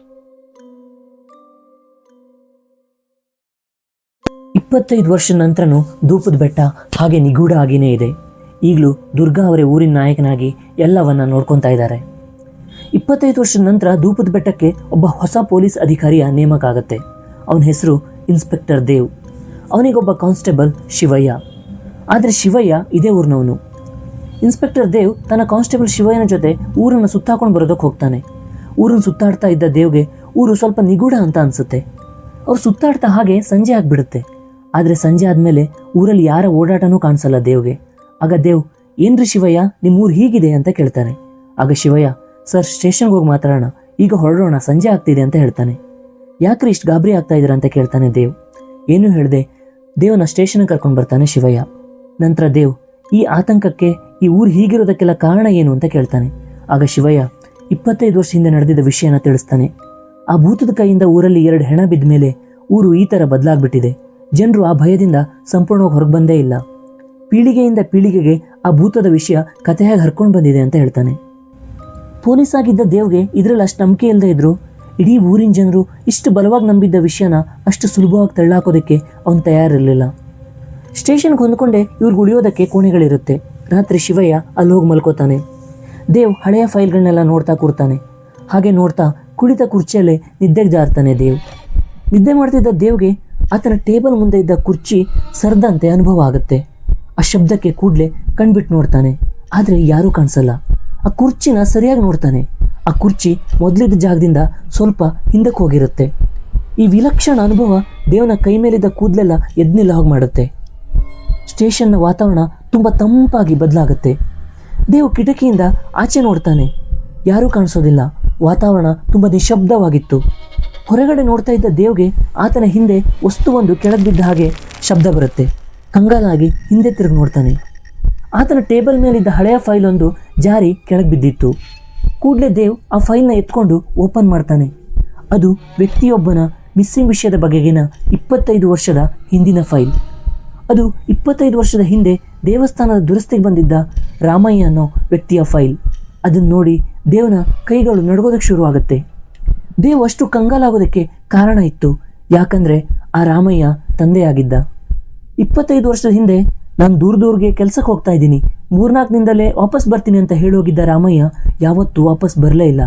ಇಪ್ಪತ್ತೈದು ವರ್ಷ ನಂತರನೂ ಧೂಪದ ಬೆಟ್ಟ ಹಾಗೆ ನಿಗೂಢ ಆಗಿನೇ ಇದೆ. ಈಗಲೂ ದುರ್ಗಾ ಅವರೇ ಊರಿನ ನಾಯಕನಾಗಿ ಎಲ್ಲವನ್ನ ನೋಡ್ಕೊತಾ ಇದ್ದಾರೆ. ಇಪ್ಪತ್ತೈದು ವರ್ಷದ ನಂತರ ಧೂಪದ ಬೆಟ್ಟಕ್ಕೆ ಒಬ್ಬ ಹೊಸ ಪೊಲೀಸ್ ಅಧಿಕಾರಿಯ ನೇಮಕ ಆಗುತ್ತೆ ಅವನ ಹೆಸರು ಇನ್ಸ್ಪೆಕ್ಟರ್ ದೇವ್. ಅವನಿಗೊಬ್ಬ ಕಾನ್ಸ್ಟೇಬಲ್ ಶಿವಯ್ಯ. ಆದರೆ ಶಿವಯ್ಯ ಇದೇ ಊರಿನವನು. ಇನ್ಸ್ಪೆಕ್ಟರ್ ದೇವ್ ತನ್ನ ಕಾನ್ಸ್ಟೇಬಲ್ ಶಿವಯ್ಯನ ಜೊತೆ ಊರನ್ನು ಸುತ್ತಾಕೊಂಡು ಬರೋದಕ್ಕೆ ಹೋಗ್ತಾನೆ. ಊರನ್ನು ಸುತ್ತಾಡ್ತಾ ಇದ್ದ ದೇವ್ಗೆ ಊರು ಸ್ವಲ್ಪ ನಿಗೂಢ ಅಂತ ಅನಿಸುತ್ತೆ. ಅವ್ರು ಸುತ್ತಾಡ್ತಾ ಹಾಗೆ ಸಂಜೆ ಆಗ್ಬಿಡುತ್ತೆ. ಆದರೆ ಸಂಜೆ ಆದಮೇಲೆ ಊರಲ್ಲಿ ಯಾರ ಓಡಾಟನೂ ಕಾಣಿಸಲ್ಲ ದೇವ್ಗೆ. ಆಗ ದೇವ್, ಏನ್ರಿ ಶಿವಯ್ಯ? ನಿಮ್ಮ ಊರು ಹೀಗಿದೆ ಅಂತ ಕೇಳ್ತಾನೆ. ಆಗ ಶಿವಯ್ಯ, ಸರ್, ಸ್ಟೇಷನ್ಗೆ ಹೋಗಿ ಮಾತಾಡೋಣ. ಈಗ ಹೊರಡೋಣ, ಸಂಜೆ ಆಗ್ತಿದೆ ಅಂತ ಹೇಳ್ತಾನೆ. ಯಾಕ್ರಿ ಇಷ್ಟು ಗಾಬರಿ ಆಗ್ತಾ ಇದ್ದೀರಾ ಅಂತ ಕೇಳ್ತಾನೆ ದೇವ್. ಏನೂ ಹೇಳಿದೆ, ದೇವ್ನ ಸ್ಟೇಷನ್ಗೆ ಕರ್ಕೊಂಡು ಬರ್ತಾನೆ ಶಿವಯ್ಯ. ನಂತರ ದೇವ್, ಈ ಆತಂಕಕ್ಕೆ ಈ ಊರು ಹೀಗಿರೋದಕ್ಕೆಲ್ಲ ಕಾರಣ ಏನು ಅಂತ ಕೇಳ್ತಾನೆ. ಆಗ ಶಿವಯ್ಯ, ಇಪ್ಪತ್ತೈದು ವರ್ಷ ಹಿಂದೆ ನಡೆದಿದ್ದ ವಿಷಯನ ತಿಳಿಸ್ತಾನೆ. ಆ ಭೂತದ ಕೈಯಿಂದ ಊರಲ್ಲಿ ಎರಡು ಹೆಣ ಬಿದ್ದ ಮೇಲೆ ಊರು ಈ ಥರ ಬದಲಾಗ್ಬಿಟ್ಟಿದೆ. ಜನರು ಆ ಭಯದಿಂದ ಸಂಪೂರ್ಣವಾಗಿ ಹೊರಗೆ ಬಂದೇ ಇಲ್ಲ. ಪೀಳಿಗೆಯಿಂದ ಪೀಳಿಗೆಗೆ ಆ ಭೂತದ ವಿಷಯ ಕಥೆಯಾಗಿ ಹರ್ಕೊಂಡು ಬಂದಿದೆ ಅಂತ ಹೇಳ್ತಾನೆ. ಪೊಲೀಸ್ ಆಗಿದ್ದ ದೇವ್ಗೆ ಇದರಲ್ಲಿ ಅಷ್ಟು ನಂಬಿಕೆ ಇಲ್ಲದೆ ಇದ್ರು. ಇಡೀ ಊರಿನ ಜನರು ಇಷ್ಟು ಬಲವಾಗಿ ನಂಬಿದ್ದ ವಿಷಯನ ಅಷ್ಟು ಸುಲಭವಾಗಿ ತಳ್ಳಾಕೋದಕ್ಕೆ ಅವನು ತಯಾರಿರಲಿಲ್ಲ. ಸ್ಟೇಷನ್ಗೆ ಹೊಂದ್ಕೊಂಡೆ ಇವ್ರಿಗೆ ಉಳಿಯೋದಕ್ಕೆ ಕೋಣೆಗಳಿರುತ್ತೆ. ರಾತ್ರಿ ಶಿವಯ್ಯ ಅಲ್ಲಿ ಹೋಗಿ ಮಲ್ಕೋತಾನೆ. ದೇವ್ ಹಳೆಯ ಫೈಲ್ಗಳನ್ನೆಲ್ಲ ನೋಡ್ತಾ ಕೂರ್ತಾನೆ. ಹಾಗೆ ನೋಡ್ತಾ ಕುಳಿತ ಕುರ್ಚಿಯಲ್ಲೇ ನಿದ್ದೆಗೆ ಜಾರ್ತಾನೆ ದೇವ್. ನಿದ್ದೆ ಮಾಡ್ತಿದ್ದ ದೇವ್ಗೆ ಆತನ ಟೇಬಲ್ ಮುಂದೆ ಇದ್ದ ಕುರ್ಚಿ ಸರ್ದಂತೆ ಅನುಭವ ಆಗುತ್ತೆ. ಆ ಶಬ್ದಕ್ಕೆ ಕೂಡಲೇ ಕಣ್ಬಿಟ್ಟು ನೋಡ್ತಾನೆ. ಆದರೆ ಯಾರೂ ಕಾಣಿಸಲ್ಲ. ಆ ಕುರ್ಚಿನ ಸರಿಯಾಗಿ ನೋಡ್ತಾನೆ. ಆ ಕುರ್ಚಿ ಮೊದಲಿದ್ದ ಜಾಗದಿಂದ ಸ್ವಲ್ಪ ಹಿಂದಕ್ಕೆ ಹೋಗಿರುತ್ತೆ. ಈ ವಿಲಕ್ಷಣ ಅನುಭವ ದೇವನ ಕೈ ಮೇಲಿದ್ದ ಕೂದಲೆಲ್ಲ ಎದ್ನಿಲ್ಲ ಹೋಗಿ ಮಾಡುತ್ತೆ. ಸ್ಟೇಷನ್ನ ವಾತಾವರಣ ತುಂಬ ತಂಪಾಗಿ ಬದಲಾಗುತ್ತೆ. ದೇವ್ ಕಿಟಕಿಯಿಂದ ಆಚೆ ನೋಡ್ತಾನೆ. ಯಾರೂ ಕಾಣಿಸೋದಿಲ್ಲ. ವಾತಾವರಣ ತುಂಬ ನಿಶಬ್ದವಾಗಿತ್ತು. ಹೊರಗಡೆ ನೋಡ್ತಾ ಇದ್ದ ದೇವ್ಗೆ ಆತನ ಹಿಂದೆ ವಸ್ತುವೊಂದು ಕೆಳಗೆ ಬಿದ್ದ ಹಾಗೆ ಶಬ್ದ ಬರುತ್ತೆ. ಕಂಗಾಲಾಗಿ ಹಿಂದೆ ತಿರುಗಿ ನೋಡ್ತಾನೆ. ಆತನ ಟೇಬಲ್ ಮೇಲಿದ್ದ ಹಳೆಯ ಫೈಲ್ ಒಂದು ಜಾರಿ ಕೆಳಗೆ ಬಿದ್ದಿತ್ತು ಕೂಡಲೇ ದೇವ್ ಆ ಫೈಲ್ನ ಎತ್ಕೊಂಡು ಓಪನ್ ಮಾಡ್ತಾನೆ. ಅದು ವ್ಯಕ್ತಿಯೊಬ್ಬನ ಮಿಸ್ಸಿಂಗ್ ವಿಷಯದ ಬಗೆಗಿನ ಇಪ್ಪತ್ತೈದು ವರ್ಷದ ಹಿಂದಿನ ಫೈಲ್. ಅದು ಇಪ್ಪತ್ತೈದು ವರ್ಷದ ಹಿಂದೆ ದೇವಸ್ಥಾನದ ದುರಸ್ತಿಗೆ ಬಂದಿದ್ದ ರಾಮಯ್ಯ ಅನ್ನೋ ವ್ಯಕ್ತಿಯ ಫೈಲ್. ಅದನ್ನು ನೋಡಿ ದೇವನ ಕೈಗಳು ನಡುಗೋದಕ್ಕೆ ಶುರುವಾಗುತ್ತೆ. ದೇವ್ ಅಷ್ಟು ಕಂಗಾಲಾಗೋದಕ್ಕೆ ಕಾರಣ ಇತ್ತು. ಯಾಕಂದ್ರೆ ಆ ರಾಮಯ್ಯ ತಂದೆಯಾಗಿದ್ದ. ಇಪ್ಪತ್ತೈದು ವರ್ಷದ ಹಿಂದೆ ನಾನು ದೂರ ದೂರ್ಗೆ ಕೆಲ್ಸಕ್ಕೆ ಹೋಗ್ತಾ ಇದ್ದೀನಿ. ಮೂರ್ನಾಲ್ಕು ದಿನದಲ್ಲೇ ವಾಪಸ್ ಬರ್ತೀನಿ ಅಂತ ಹೇಳೋಗಿದ್ದ ರಾಮಯ್ಯ ಯಾವತ್ತೂ ವಾಪಸ್ ಬರಲೇ ಇಲ್ಲ.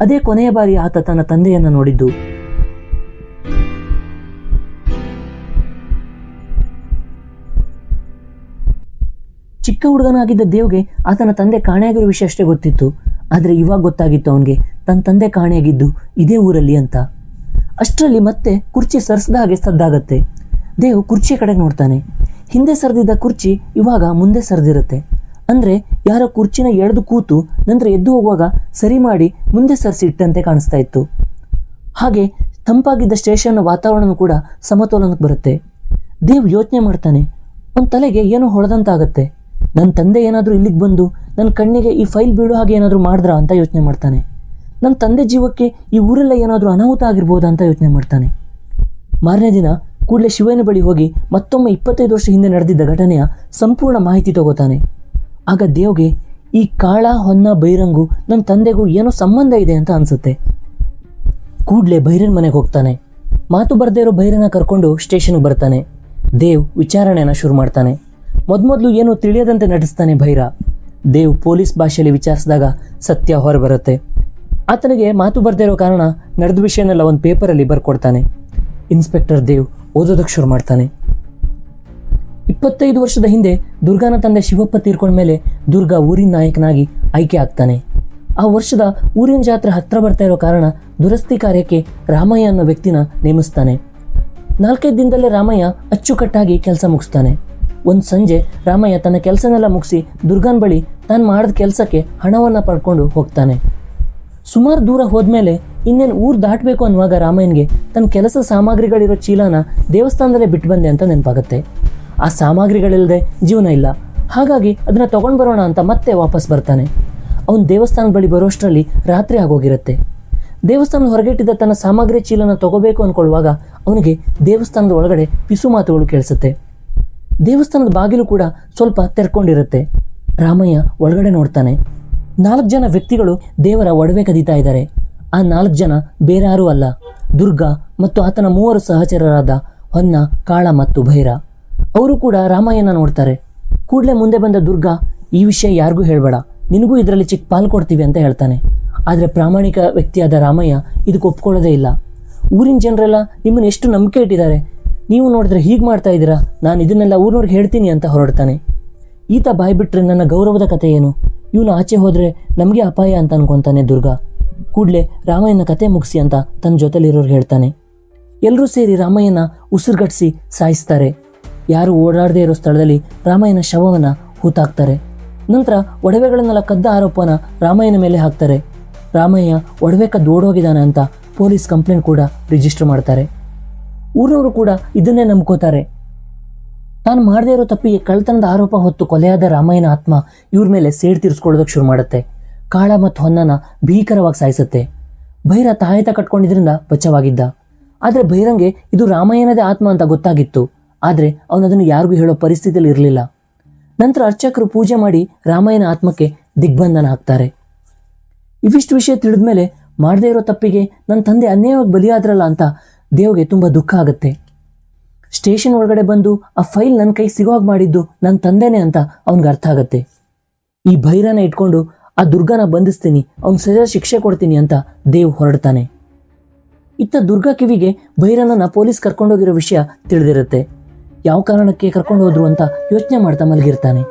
ಅದೇ ಕೊನೆಯ ಬಾರಿ ಆತ ತನ್ನ ತಂದೆಯನ್ನ ನೋಡಿದ್ದು. ಚಿಕ್ಕ ಹುಡುಗನಾಗಿದ್ದ ದೇವ್ಗೆ ಆತನ ತಂದೆ ಕಾಣೆಯಾಗಿರೋ ವಿಷಯ ಅಷ್ಟೇ ಗೊತ್ತಿತ್ತು. ಆದರೆ ಇವಾಗ ಗೊತ್ತಾಗಿತ್ತು ಅವನಿಗೆ ತನ್ನ ತಂದೆ ಕಾಣೆಯಾಗಿದ್ದು ಇದೇ ಊರಲ್ಲಿ ಅಂತ. ಅಷ್ಟರಲ್ಲಿ ಮತ್ತೆ ಕುರ್ಚಿ ಸರಿಸಿದ ಹಾಗೆ ಸದ್ದಾಗತ್ತೆ. ದೇವ್ ಕುರ್ಚಿ ಕಡೆ ನೋಡ್ತಾನೆ. ಹಿಂದೆ ಸರಿದಿದ್ದ ಕುರ್ಚಿ ಇವಾಗ ಮುಂದೆ ಸರಿದಿರುತ್ತೆ. ಅಂದರೆ ಯಾರೋ ಕುರ್ಚಿನ ಎಳೆದು ಕೂತು ನಂತರ ಎದ್ದು ಹೋಗುವಾಗ ಸರಿ ಮಾಡಿ ಮುಂದೆ ಸರಿಸಿ ಇಟ್ಟಂತೆ ಕಾಣಿಸ್ತಾ ಇತ್ತು. ಹಾಗೆ ತಂಪಾಗಿದ್ದ ಸ್ಟೇಷನ್ನ ವಾತಾವರಣ ಕೂಡ ಸಮತೋಲನಕ್ಕೆ ಬರುತ್ತೆ. ದೇವ್ ಯೋಚನೆ ಮಾಡ್ತಾನೆ, ಅವನ ತಲೆಗೆ ಏನೋ ಹೊಡೆದಂತಾಗತ್ತೆ. ನನ್ನ ತಂದೆ ಏನಾದರೂ ಇಲ್ಲಿಗೆ ಬಂದು ನನ್ನ ಕಣ್ಣಿಗೆ ಈ ಫೈಲ್ ಬೀಳೋ ಹಾಗೆ ಏನಾದರೂ ಮಾಡಿದ್ರ ಅಂತ ಯೋಚನೆ ಮಾಡ್ತಾನೆ. ನನ್ನ ತಂದೆ ಜೀವಕ್ಕೆ ಈ ಊರೆಲ್ಲ ಏನಾದರೂ ಅನಾಹುತ ಆಗಿರ್ಬೋದಾ ಅಂತ ಯೋಚನೆ ಮಾಡ್ತಾನೆ. ಮಾರನೇ ದಿನ ಕೂಡಲೇ ಶಿವನ ಬಳಿ ಹೋಗಿ ಮತ್ತೊಮ್ಮೆ ಇಪ್ಪತ್ತೈದು ವರ್ಷ ಹಿಂದೆ ನಡೆದಿದ್ದ ಘಟನೆಯ ಸಂಪೂರ್ಣ ಮಾಹಿತಿ ತಗೋತಾನೆ. ಆಗ ದೇವ್ಗೆ ಈ ಕಾಳ, ಹೊನ್ನ, ಬೈರಂಗು ನನ್ನ ತಂದೆಗೂ ಏನೋ ಸಂಬಂಧ ಇದೆ ಅಂತ ಅನಿಸುತ್ತೆ. ಕೂಡಲೇ ಬೈರನ್ ಮನೆಗೆ ಹೋಗ್ತಾನೆ. ಮಾತು ಬರ್ದೇ ಇರೋ ಬೈರನ ಕರ್ಕೊಂಡು ಸ್ಟೇಷನ್ಗೆ ಬರ್ತಾನೆ. ದೇವ್ ವಿಚಾರಣೆಯನ್ನು ಶುರು ಮಾಡ್ತಾನೆ. ಮೊದ್ಮೊದ್ಲು ಏನೋ ತಿಳಿಯದಂತೆ ನಟಿಸ್ತಾನೆ ಭೈರ. ದೇವ್ ಪೊಲೀಸ್ ಭಾಷೆಯಲ್ಲಿ ವಿಚಾರಿಸಿದಾಗ ಸತ್ಯ ಹೊರಬರುತ್ತೆ. ಆತನಿಗೆ ಮಾತು ಬರ್ದೇ ಇರೋ ಕಾರಣ ನಡೆದ ವಿಷಯನೆಲ್ಲ ಒಂದು ಪೇಪರಲ್ಲಿ ಬರ್ಕೊಡ್ತಾನೆ. ಇನ್ಸ್ಪೆಕ್ಟರ್ ದೇವ್ ಓದೋದಕ್ಕೆ ಶುರು ಮಾಡ್ತಾನೆ. ಇಪ್ಪತ್ತೈದು ವರ್ಷದ ಹಿಂದೆ ದುರ್ಗಾನ ತಂದೆ ಶಿವಪ್ಪ ತೀರ್ಕೊಂಡ ಮೇಲೆ ದುರ್ಗಾ ಊರಿನ ನಾಯಕನಾಗಿ ಆಯ್ಕೆ ಆಗ್ತಾನೆ. ಆ ವರ್ಷದ ಊರಿನ ಜಾತ್ರೆ ಹತ್ರ ಬರ್ತಾ ಇರೋ ಕಾರಣ ದುರಸ್ತಿ ಕಾರ್ಯಕ್ಕೆ ರಾಮಯ್ಯ ಅನ್ನೋ ವ್ಯಕ್ತಿನ ನೇಮಿಸ್ತಾನೆ. ನಾಲ್ಕೈದು ದಿನದಲ್ಲೇ ರಾಮಯ್ಯ ಅಚ್ಚುಕಟ್ಟಾಗಿ ಕೆಲಸ ಮುಗಿಸ್ತಾನೆ. ಒಂದು ಸಂಜೆ ರಾಮಯ್ಯ ತನ್ನ ಕೆಲಸನೆಲ್ಲ ಮುಗಿಸಿ ದುರ್ಗನ್ ಬಳಿ ತಾನು ಮಾಡಿದ ಕೆಲಸಕ್ಕೆ ಹಣವನ್ನು ಪಡ್ಕೊಂಡು ಹೋಗ್ತಾನೆ. ಸುಮಾರು ದೂರ ಹೋದ್ಮೇಲೆ ಇನ್ನೇನು ಊರು ದಾಟಬೇಕು ಅನ್ನುವಾಗ ರಾಮಯ್ಯನಿಗೆ ತನ್ನ ಕೆಲಸ ಸಾಮಗ್ರಿಗಳಿರೋ ಚೀಲನ ದೇವಸ್ಥಾನದಲ್ಲೇ ಬಿಟ್ಟು ಬಂದೆ ಅಂತ ನೆನಪಾಗುತ್ತೆ. ಆ ಸಾಮಗ್ರಿಗಳಿಲ್ಲದೆ ಜೀವನ ಇಲ್ಲ. ಹಾಗಾಗಿ ಅದನ್ನು ತೊಗೊಂಡು ಬರೋಣ ಅಂತ ಮತ್ತೆ ವಾಪಸ್ ಬರ್ತಾನೆ. ಅವನು ದೇವಸ್ಥಾನದ ಬಳಿ ಬರೋಷ್ಟರಲ್ಲಿ ರಾತ್ರಿ ಆಗೋಗಿರುತ್ತೆ. ದೇವಸ್ಥಾನದ ಹೊರಗಿಟ್ಟಿದ್ದ ತನ್ನ ಸಾಮಗ್ರಿ ಚೀಲನ ತಗೋಬೇಕು ಅಂದ್ಕೊಳ್ಳುವಾಗ ಅವನಿಗೆ ದೇವಸ್ಥಾನದ ಒಳಗಡೆ ಪಿಸು ಮಾತುಗಳು ಕೇಳಿಸುತ್ತೆ. ದೇವಸ್ಥಾನದ ಬಾಗಿಲು ಕೂಡ ಸ್ವಲ್ಪ ತೆರ್ಕೊಂಡಿರುತ್ತೆ. ರಾಮಯ್ಯ ಒಳಗಡೆ ನೋಡ್ತಾನೆ. ನಾಲ್ಕು ಜನ ವ್ಯಕ್ತಿಗಳು ದೇವರ ಒಡವೆ ಕದೀತಾ ಇದ್ದಾರೆ. ಆ ನಾಲ್ಕು ಜನ ಬೇರೆ ಯಾರೂ ಅಲ್ಲ. ದುರ್ಗಾ ಮತ್ತು ಆತನ ಮೂವರು ಸಹಚರರಾದ ಹೊನ್ನ, ಕಾಳ ಮತ್ತು ಭೈರ. ಅವರು ಕೂಡ ರಾಮಯ್ಯನ ನೋಡ್ತಾರೆ. ಕೂಡಲೇ ಮುಂದೆ ಬಂದ ದುರ್ಗಾ, ಈ ವಿಷಯ ಯಾರಿಗೂ ಹೇಳಬೇಡ. ನಿನಗೂ ಇದರಲ್ಲಿ ಚಿಕ್ಕ ಪಾಲು ಕೊಡ್ತೀವಿ ಅಂತ ಹೇಳ್ತಾನೆ. ಆದರೆ ಪ್ರಾಮಾಣಿಕ ವ್ಯಕ್ತಿಯಾದ ರಾಮಯ್ಯ ಇದಕ್ಕೆ ಒಪ್ಕೊಳ್ಳೋದೇ ಇಲ್ಲ. ಊರಿನ ಜನರೆಲ್ಲ ನಿಮ್ಮನ್ನು ಎಷ್ಟು ನಂಬಿಕೆ ಇಟ್ಟಿದ್ದಾರೆ? ನೀವು ನೋಡಿದ್ರೆ ಹೀಗೆ ಮಾಡ್ತಾ ಇದ್ದೀರಾ? ನಾನು ಇದನ್ನೆಲ್ಲ ಊರಿನವ್ರಿಗೆ ಹೇಳ್ತೀನಿ ಅಂತ ಹೊರಡ್ತಾನೆ. ಈತ ಬಾಯ್ ಬಿಟ್ಟರೆ ನನ್ನ ಗೌರವದ ಕತೆ ಏನು? ಇವನು ಆಚೆ ಹೋದರೆ ನಮಗೆ ಅಪಾಯ ಅಂತ ಅನ್ಕೊತಾನೆ ದುರ್ಗಾ. ಕೂಡಲೇ ರಾಮಯ್ಯನ ಕತೆ ಮುಗಿಸಿ ಅಂತ ತನ್ನ ಜೊತೆಲಿರೋರು ಹೇಳ್ತಾನೆ. ಎಲ್ಲರೂ ಸೇರಿ ರಾಮಯ್ಯನ ಉಸಿರುಗಟ್ಟಿಸಿ ಸಾಯಿಸ್ತಾರೆ. ಯಾರು ಓಡಾಡದೇ ಇರೋ ಸ್ಥಳದಲ್ಲಿ ರಾಮಯ್ಯನ ಶವವನ್ನು ಹೂತಾಕ್ತಾರೆ. ನಂತರ ಒಡವೆಗಳನ್ನೆಲ್ಲ ಕದ್ದ ಆರೋಪನ ರಾಮಯ್ಯನ ಮೇಲೆ ಹಾಕ್ತಾರೆ. ರಾಮಯ್ಯ ಒಡವೆ ಕದ್ದು ಓಡೋಗಿದ್ದಾನೆ ಅಂತ ಪೊಲೀಸ್ ಕಂಪ್ಲೇಂಟ್ ಕೂಡ ರಿಜಿಸ್ಟರ್ ಮಾಡ್ತಾರೆ. ಊರವರು ಕೂಡ ಇದನ್ನೇ ನಂಬ್ಕೋತಾರೆ. ತಾನು ಮಾಡದೇ ಇರೋ ತಪ್ಪಿಗೆ ಕಳ್ತನದ ಆರೋಪ ಹೊತ್ತು ಕೊಲೆಯಾದ ರಾಮಾಯಣ ಆತ್ಮ ಇವ್ರ ಮೇಲೆ ಸೇಡ್ ತೀರಿಸ್ಕೊಳ್ಳೋದಕ್ಕೆ ಶುರು ಮಾಡುತ್ತೆ. ಕಾಳ ಮತ್ತು ಹೊನ್ನನ ಭೀಕರವಾಗಿ ಸಾಯಿಸುತ್ತೆ. ಭೈರ ತಾಯತ ಕಟ್ಕೊಂಡಿದ್ರಿಂದ ಬಚ್ಚವಾಗಿದ್ದ. ಆದರೆ ಭೈರಂಗೆ ಇದು ರಾಮಯ್ಯನದೇ ಆತ್ಮ ಅಂತ ಗೊತ್ತಾಗಿತ್ತು. ಆದರೆ ಅವನದನ್ನು ಯಾರಿಗೂ ಹೇಳೋ ಪರಿಸ್ಥಿತಿಯಲ್ಲಿ ಇರಲಿಲ್ಲ. ನಂತರ ಅರ್ಚಕರು ಪೂಜೆ ಮಾಡಿ ರಾಮಯ್ಯನ ಆತ್ಮಕ್ಕೆ ದಿಗ್ಬಂಧನ ಹಾಕ್ತಾರೆ. ಇವಿಷ್ಟು ವಿಷಯ ತಿಳಿದ ಮೇಲೆ ಮಾಡದೇ ಇರೋ ತಪ್ಪಿಗೆ ನನ್ನ ತಂದೆ ಅನ್ಯಾಯವಾಗಿ ಬಲಿಯಾದ್ರಲ್ಲ ಅಂತ ದೇವ್ಗೆ ತುಂಬ ದುಃಖ ಆಗುತ್ತೆ. ಸ್ಟೇಷನ್ ಒಳಗಡೆ ಬಂದು ಆ ಫೈಲ್ ನನ್ನ ಕೈ ಸಿಗೋ ಮಾಡಿದ್ದು ನನ್ನ ತಂದೆನೇ ಅಂತ ಅವನಿಗೆ ಅರ್ಥ ಆಗುತ್ತೆ. ಈ ಭೈರನ ಇಟ್ಕೊಂಡು ಆ ದುರ್ಗನ ಬಂಧಿಸ್ತೀನಿ, ಅವ್ನು ಸಜಾ ಶಿಕ್ಷೆ ಕೊಡ್ತೀನಿ ಅಂತ ದೇವ್ ಹೊರಡ್ತಾನೆ. ಇತ್ತ ದುರ್ಗಾ ಕಿವಿಗೆ ಭೈರನನ್ನ ಪೊಲೀಸ್ ಕರ್ಕೊಂಡೋಗಿರೋ ವಿಷಯ ತಿಳಿದಿರುತ್ತೆ. ಯಾವ ಕಾರಣಕ್ಕೆ ಕರ್ಕೊಂಡು ಹೋದ್ರು ಅಂತ ಯೋಚನೆ ಮಾಡ್ತಾ ಮಲಗಿರ್ತಾನೆ.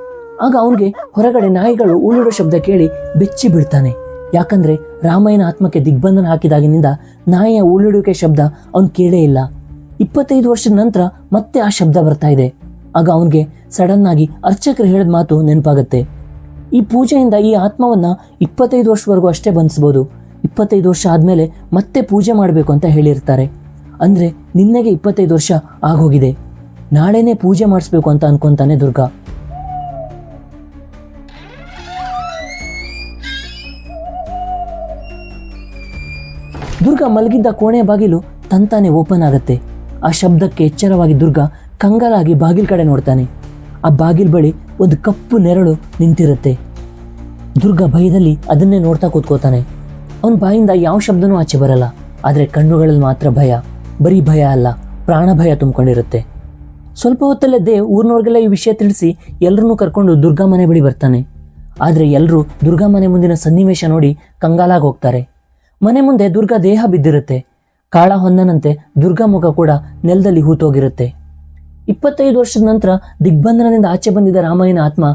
ಆಗ ಅವನಿಗೆ ಹೊರಗಡೆ ನಾಯಿಗಳು ಉಳಿಡೋ ಶಬ್ದ ಕೇಳಿ ಬೆಚ್ಚಿ ಬೀಳ್ತಾನೆ. ಯಾಕಂದ್ರೆ ರಾಮಾಯಣ ಆತ್ಮಕ್ಕೆ ದಿಗ್ಬಂಧನ ಹಾಕಿದಾಗಿನಿಂದ ನಾಯಿಯ ಉಳಿಡುವಿಕೆ ಶಬ್ದ ಅವನು ಕೇಳೇ ಇಲ್ಲ. ಇಪ್ಪತ್ತೈದು ವರ್ಷದ ನಂತರ ಮತ್ತೆ ಆ ಶಬ್ದ ಬರ್ತಾ ಇದೆ. ಆಗ ಅವನಿಗೆ ಸಡನ್ ಆಗಿ ಅರ್ಚಕರು ಹೇಳಿದ ಮಾತು ನೆನಪಾಗುತ್ತೆ. ಈ ಪೂಜೆಯಿಂದ ಈ ಆತ್ಮವನ್ನ ಇಪ್ಪತ್ತೈದು ವರ್ಷವರೆಗೂ ಅಷ್ಟೇ ಬಂಧಿಸ್ಬೋದು. ಇಪ್ಪತ್ತೈದು ವರ್ಷ ಆದಮೇಲೆ ಮತ್ತೆ ಪೂಜೆ ಮಾಡಬೇಕು ಅಂತ ಹೇಳಿರ್ತಾರೆ. ಅಂದ್ರೆ ನಿನ್ನೆಗೆ ಇಪ್ಪತ್ತೈದು ವರ್ಷ ಆಗೋಗಿದೆ. ನಾಳೆನೇ ಪೂಜೆ ಮಾಡಿಸ್ಬೇಕು ಅಂತ ಅನ್ಕೊಂತಾನೆ ದುರ್ಗಾ. ದುರ್ಗಾ ಮಲಗಿದ್ದ ಕೋಣೆಯ ಬಾಗಿಲು ತಂತಾನೆ ಓಪನ್ ಆಗುತ್ತೆ. ಆ ಶಬ್ದಕ್ಕೆ ಎಚ್ಚರವಾಗಿ ದುರ್ಗಾ ಕಂಗಾಲಾಗಿ ಬಾಗಿಲ್ ಕಡೆ ನೋಡ್ತಾನೆ. ಆ ಬಾಗಿಲ್ ಬಳಿ ಒಂದು ಕಪ್ಪು ನೆರಳು ನಿಂತಿರುತ್ತೆ. ದುರ್ಗಾ ಭಯದಲ್ಲಿ ಅದನ್ನೇ ನೋಡ್ತಾ ಕೂತ್ಕೋತಾನೆ. ಅವನ ಬಾಯಿಂದ ಯಾವ ಶಬ್ದನೂ ಆಚೆ ಬರಲ್ಲ. ಆದರೆ ಕಣ್ಣುಗಳಲ್ಲಿ ಮಾತ್ರ ಭಯ. ಬರೀ ಭಯ ಅಲ್ಲ, ಪ್ರಾಣ ಭಯ ತುಂಬಿಕೊಂಡಿರುತ್ತೆ. ಸ್ವಲ್ಪ ಹೊತ್ತಲ್ಲೇ ದೇ ಊರಿನವ್ರಿಗೆಲ್ಲ ಈ ವಿಷಯ ತಿಳಿಸಿ ಎಲ್ಲರನ್ನೂ ಕರ್ಕೊಂಡು ದುರ್ಗಾ ಮನೆ ಬಳಿ ಬರ್ತಾನೆ. ಆದರೆ ಎಲ್ಲರೂ ದುರ್ಗಾ ಮನೆ ಮುಂದಿನ ಸನ್ನಿವೇಶ ನೋಡಿ ಕಂಗಾಲಾಗಿ ಹೋಗ್ತಾರೆ. ಮನೆ ಮುಂದೆ ದುರ್ಗಾ ದೇಹ ಬಿದ್ದಿರುತ್ತೆ. ಕಾಳ ಹೊನ್ನನಂತೆ ದುರ್ಗಾ ಮುಖ ಕೂಡ ನೆಲದಲ್ಲಿ ಹೂತೋಗಿರುತ್ತೆ. ಇಪ್ಪತ್ತೈದು ವರ್ಷದ ನಂತರ ದಿಗ್ಬಂಧನದಿಂದ ಆಚೆ ಬಂದಿದ್ದ ರಾಮಯ್ಯನ ಆತ್ಮ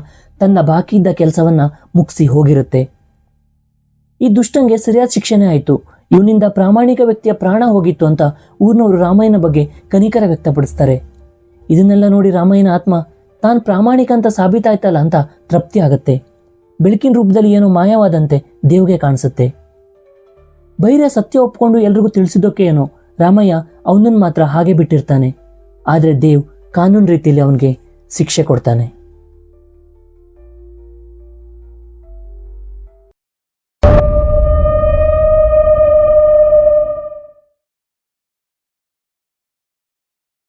ತನ್ನ ಬಾಕಿ ಇದ್ದ ಕೆಲಸವನ್ನ ಮುಗಿಸಿ ಹೋಗಿರುತ್ತೆ. ಈ ದುಷ್ಟಂಗೆ ಸರಿಯಾದ ಶಿಕ್ಷಣೆ ಆಯಿತು. ಇವನಿಂದ ಪ್ರಾಮಾಣಿಕ ವ್ಯಕ್ತಿಯ ಪ್ರಾಣ ಹೋಗಿತ್ತು ಅಂತ ಊರಿನವರು ರಾಮಯ್ಯನ ಬಗ್ಗೆ ಕನಿಕರ ವ್ಯಕ್ತಪಡಿಸ್ತಾರೆ. ಇದನ್ನೆಲ್ಲ ನೋಡಿ ರಾಮಯ್ಯನ ಆತ್ಮ ತಾನು ಪ್ರಾಮಾಣಿಕ ಅಂತ ಸಾಬೀತಾಯ್ತಲ್ಲ ಅಂತ ತೃಪ್ತಿ ಆಗತ್ತೆ. ಬೆಳಕಿನ ರೂಪದಲ್ಲಿ ಏನೋ ಮಾಯವಾದಂತೆ ದೇವ್ಗೆ ಕಾಣಿಸುತ್ತೆ. ಬೈರ್ಯ ಸತ್ಯ ಒಪ್ಕೊಂಡು ಎಲ್ರಿಗೂ ತಿಳಿಸಿದ್ದಕ್ಕೆ ಏನೋ? ರಾಮಯ್ಯ ಅವನನ್ನು ಮಾತ್ರ ಹಾಗೆ ಬಿಟ್ಟಿರ್ತಾನೆ. ಆದರೆ ದೇವ್ ಕಾನೂನು ರೀತಿಯಲ್ಲಿ ಅವನಿಗೆ ಶಿಕ್ಷೆ ಕೊಡ್ತಾನೆ.